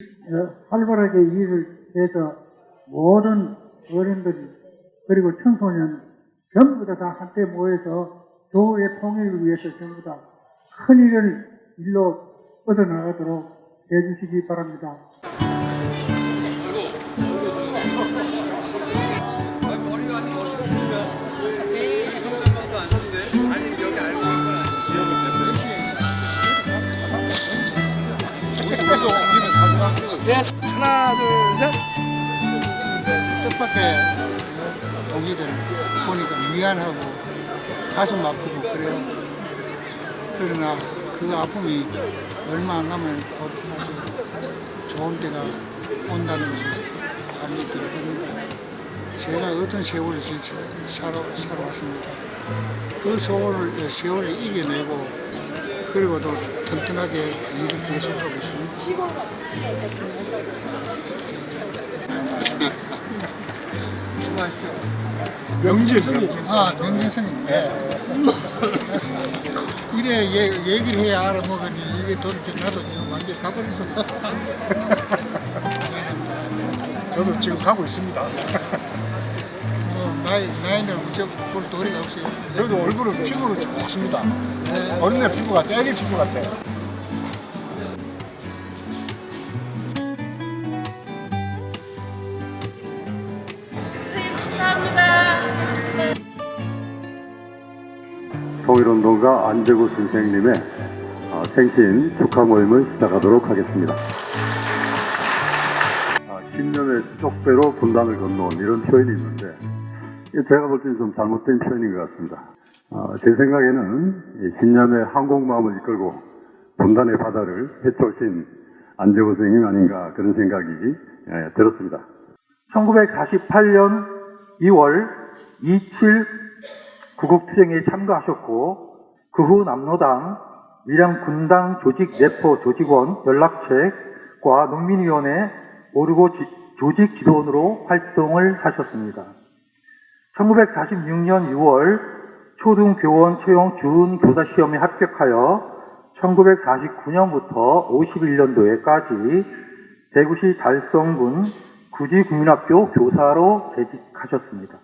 어, 활발하게 일을 해서 모든 어른들이 그리고 청소년 전부 다, 다 한때 모여서 교회 통일을 위해서 전부 다 큰 일을 일로 뻗어나가도록 해주시기 바랍니다. 하나, 둘, 셋. 뜻밖의 동의를 보니까 미안하고 가슴 아프고 그래요. 그러나 그 아픔이 얼마 안 가면 곧 아주 좋은 때가 온다는 것을 알게 될 겁니다. 제가 어떤 세월을 살아왔습니다. 그 세월을, 세월을 이겨내고 그리고 또 튼튼하게 일을 계속하고 있습니다. 명진승이 아, 명진스님. 네. 이래 얘, 얘기를 해야 알아먹으니 이게 도대체 나도 완전히 가버렸어. 저도 지금 가고 있습니다. 뭐, 나이, 나이는 어째 볼 도리가 없어요. 그래도 얼굴은 피부는 좋습니다. 어린애 피부 같아, 애기 피부 같아. 선생님 축하합니다. 통일운동가 안재구 선생님의 어, 생신 축하 모임을 시작하도록 하겠습니다. 아, 신념의 쪽배로 분단을 건너온 이런 표현이 있는데 제가 볼 때는 좀 잘못된 표현인 것 같습니다. 아, 제 생각에는 이 신념의 항공마음을 이끌고 분단의 바다를 헤쳐오신 안재구 선생님 아닌가 그런 생각이 예, 들었습니다. 1948년 2월 27 구국투쟁에 참가하셨고 그 후 남로당 밀양 군당 조직 내포 조직원 연락책과 농민위원회 오르고 지- 조직 지도원으로 활동을 하셨습니다. 1946년 6월 초등교원 채용 준 교사 시험에 합격하여 1949년부터 51년도에까지 대구시 달성군 구지국민학교 교사로 재직하셨습니다.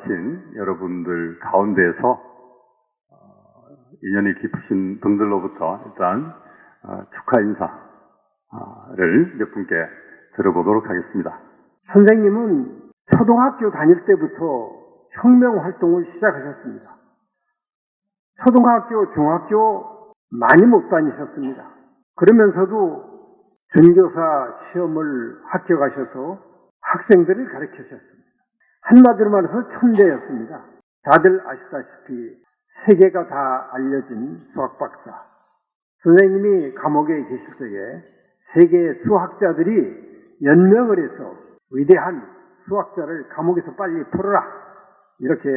와주신 여러분들 가운데에서 어, 인연이 깊으신 분들로부터 일단 어, 축하 인사를 몇 분께 들어보도록 하겠습니다. 선생님은 초등학교 다닐 때부터 혁명 활동을 시작하셨습니다. 초등학교, 중학교 많이 못 다니셨습니다. 그러면서도 준교사 시험을 합격하셔서 학생들을 가르치셨습니다. 한마디로 말해서 천재였습니다. 다들 아시다시피 세계가 다 알려진 수학 박사. 선생님이 감옥에 계실 때에 세계 수학자들이 연명을 해서 위대한 수학자를 감옥에서 빨리 풀어라. 이렇게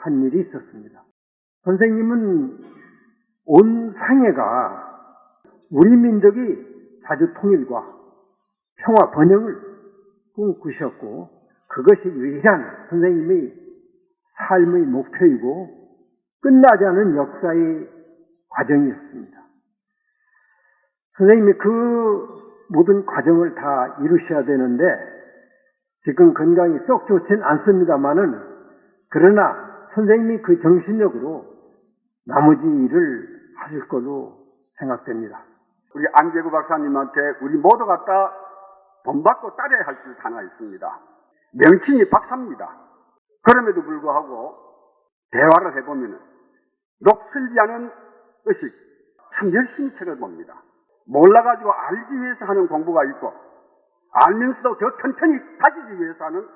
한 일이 있었습니다. 선생님은 온 상해가 우리 민족이 자주 통일과 평화 번영을 꿈꾸셨고 그것이 유일한 선생님의 삶의 목표이고 끝나지 않은 역사의 과정이었습니다. 선생님이 그 모든 과정을 다 이루셔야 되는데 지금 건강이 썩 좋진 않습니다만은 그러나 선생님이 그 정신력으로 나머지 일을 하실 걸로 생각됩니다. 우리 안재구 박사님한테 우리 모두 갖다 본받고 따라야 할 줄 하나 있습니다. 명칭이 박사입니다. 그럼에도 불구하고 대화를 해보면 녹슬지 않은 의식, 참 열심히 책을 봅니다. 몰라가지고 알기 위해서 하는 공부가 있고 알면서도 더 튼튼히 다지기 위해서 하는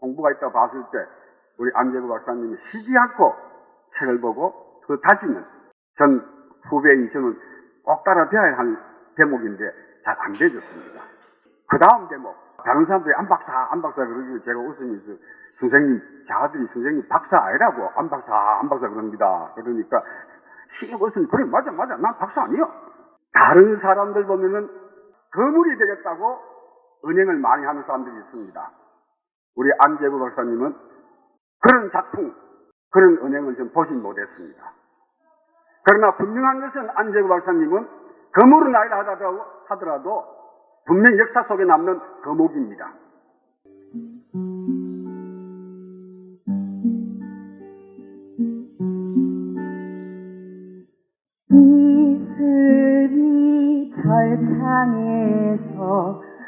공부가 있다고 봤을 때 우리 안재구 박사님이 쉬지 않고 책을 보고 그 다지는 전 후배인 저는 꼭 따라 배워야 할 대목인데 잘 안 되졌습니다. 그 다음 대목 다른 사람들이 안 박사 안 박사 그러고 제가 웃으면서 선생님 자들이 선생님 박사 아니라고 안 박사 안 박사 그럽니다. 그러니까 신경 웃으니 그래 맞아 맞아 난 박사 아니야. 다른 사람들 보면은 거물이 되겠다고 은행을 많이 하는 사람들이 있습니다. 우리 안재구 박사님은 그런 작품, 그런 은행을 좀 보진 못했습니다. 그러나 분명한 것은 안재구 박사님은 거물은 아니라 하더라도 분명 역사 속에 남는 거목입니다. 이슬이 절창에서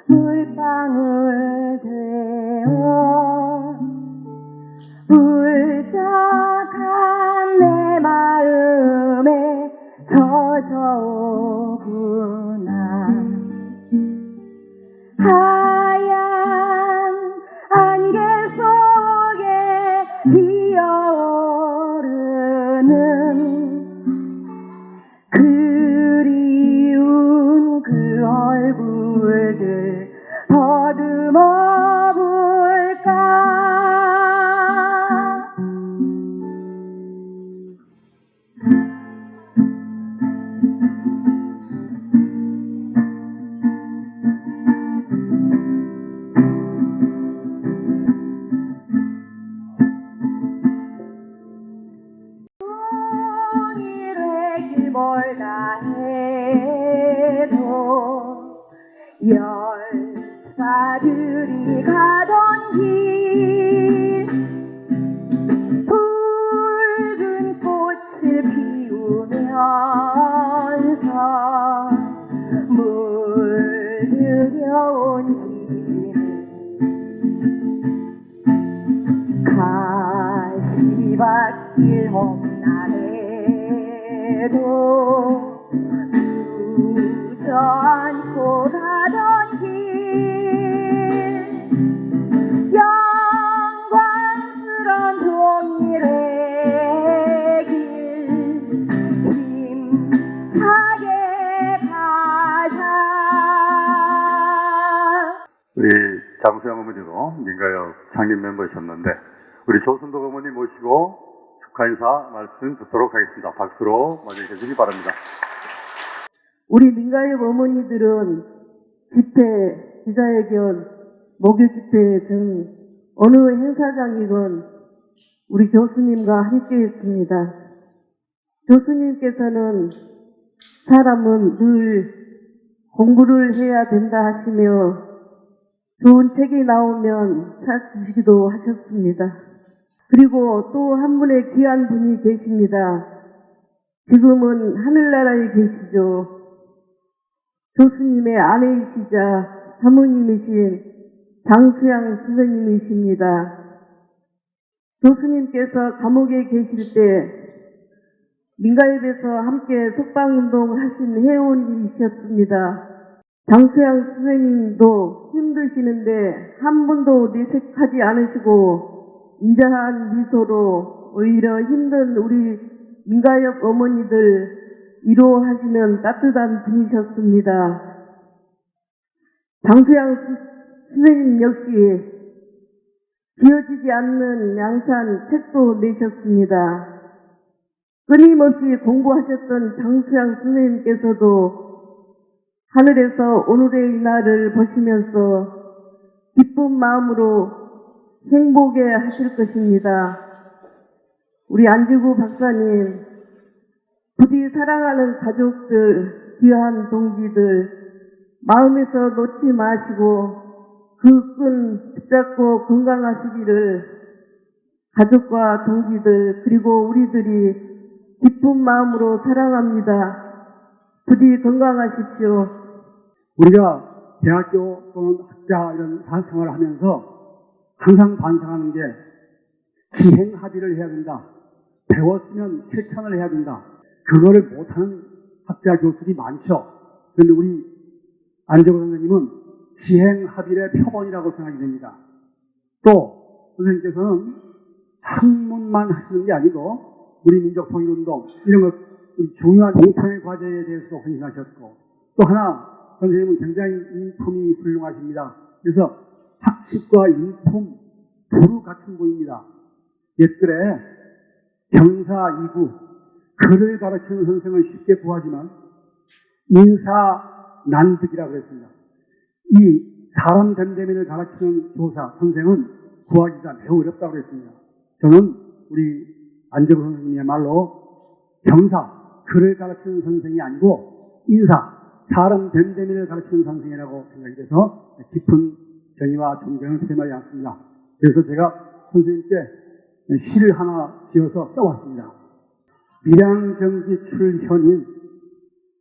물방울 되어 울적한 내 마음에 젖어오 물들여온 길 가시밭길 우리 장수영 어머니도 민가역 창립 멤버셨는데 우리 조순덕 어머니 모시고 축하 인사 말씀 듣도록 하겠습니다. 박수로 맞이해 주시기 바랍니다. 우리 민가역 어머니들은 집회, 기자회견, 목요 집회 등 어느 행사장이건 우리 교수님과 함께 했습니다. 교수님께서는 사람은 늘 공부를 해야 된다 하시며 좋은 책이 나오면 사주시기도 하셨습니다. 그리고 또 한 분의 귀한 분이 계십니다. 지금은 하늘나라에 계시죠. 교수님의 아내이시자 사모님이신 장수양 선생님이십니다. 교수님께서 감옥에 계실 때 민가협에서 함께 속방운동 하신 회원이셨습니다. 장수양 선생님도 힘드시는데 한 번도 내색하지 않으시고 인자한 미소로 오히려 힘든 우리 민가협 어머니들 위로하시는 따뜻한 분이셨습니다. 장수양 스- 선생님 역시 지어지지 않는 양산 책도 내셨습니다. 끊임없이 공부하셨던 장수양 선생님께서도 하늘에서 오늘의 이 날을 보시면서 기쁜 마음으로 행복해 하실 것입니다. 우리 안지구 박사님, 부디 사랑하는 가족들, 귀한 동지들, 마음에서 놓지 마시고 그 끈 붙잡고 건강하시기를 가족과 동지들 그리고 우리들이 기쁜 마음으로 사랑합니다. 부디 건강하십시오. 우리가 대학교 또는 학자 이런 사생활을 하면서 항상 반성하는 게 기행 합의를 해야 된다. 배웠으면 실천을 해야 된다. 그거를 못하는 학자 교수들이 많죠. 그런데 우리 안재호 선생님은 지행 합의의 표본이라고 생각이 됩니다. 또 선생님께서는 학문만 하시는 게 아니고 우리 민족 통일운동 이런 것 중요한 공통의 과제에 대해서 헌신하셨고 또 하나 선생님은 굉장히 인품이 훌륭하십니다. 그래서 학식과 인품 두루 갖춘 분입니다. 옛글에 경사 이구 글을 가르치는 선생을 쉽게 구하지만 인사 난득이라고 했습니다. 이 사람 됨됨이를 가르치는 교사 선생은 구하기가 매우 어렵다고 했습니다. 저는 우리 안재부 선생님이야말로 경사 글을 가르치는 선생이 아니고 인사 사람 됨됨이를 가르치는 선생이라고 생각이 돼서 깊은 정의와 존경을 표현하지 않습니다. 그래서 제가 선생님께 시를 하나 지어서 써왔습니다. 밀양정기 출현인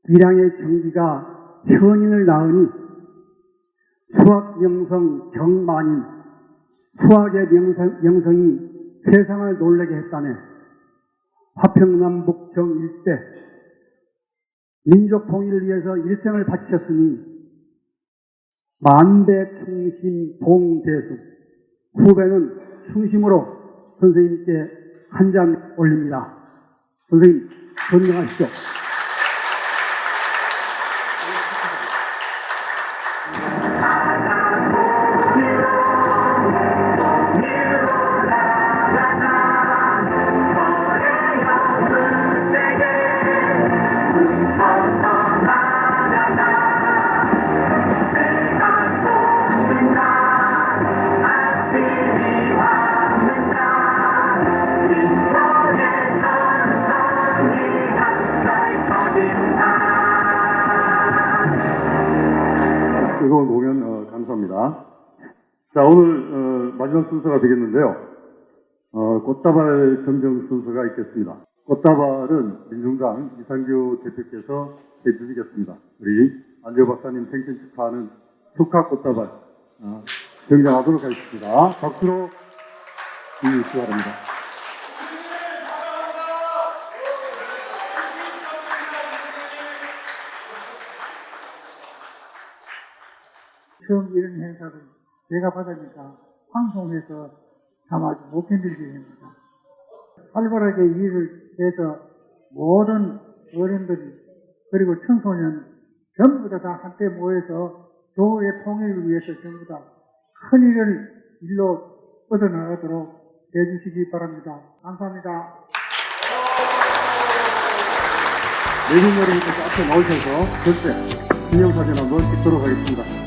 밀양의 정기가 현인을 낳으니 수학명성 경만인 수학의 명성, 명성이 세상을 놀래게 했다네. 화평남북 정 일대 민족 통일을 위해서 일생을 바치셨으니 만배 충심 봉대수 후배는 충심으로 선생님께 한잔 올립니다. 선생님 건강하시죠. 자 오늘 어, 마지막 순서가 되겠는데요. 어, 꽃다발 점정 순서가 있겠습니다. 꽃다발은 민중당 이상규 대표께서 해주시겠습니다. 우리 안재호 박사님 생신 축하하는 축하 꽃다발 어, 정정하도록 하겠습니다. 박수로 주시기 바랍니다. 처음 이런 행사를 제가 받으니까 방송에서 참 아주 못 견딜 일입니다. 활발하게 일을 해서 모든 어른들이 그리고 청소년 전부 다, 다 한때 모여서 교회 통일을 위해서 전부 다 큰 일을 일로 뻗어나가도록 해주시기 바랍니다. 감사합니다. 내년 여름부터 앞에 나오셔서 절대 기념사진 한번 찍도록 하겠습니다.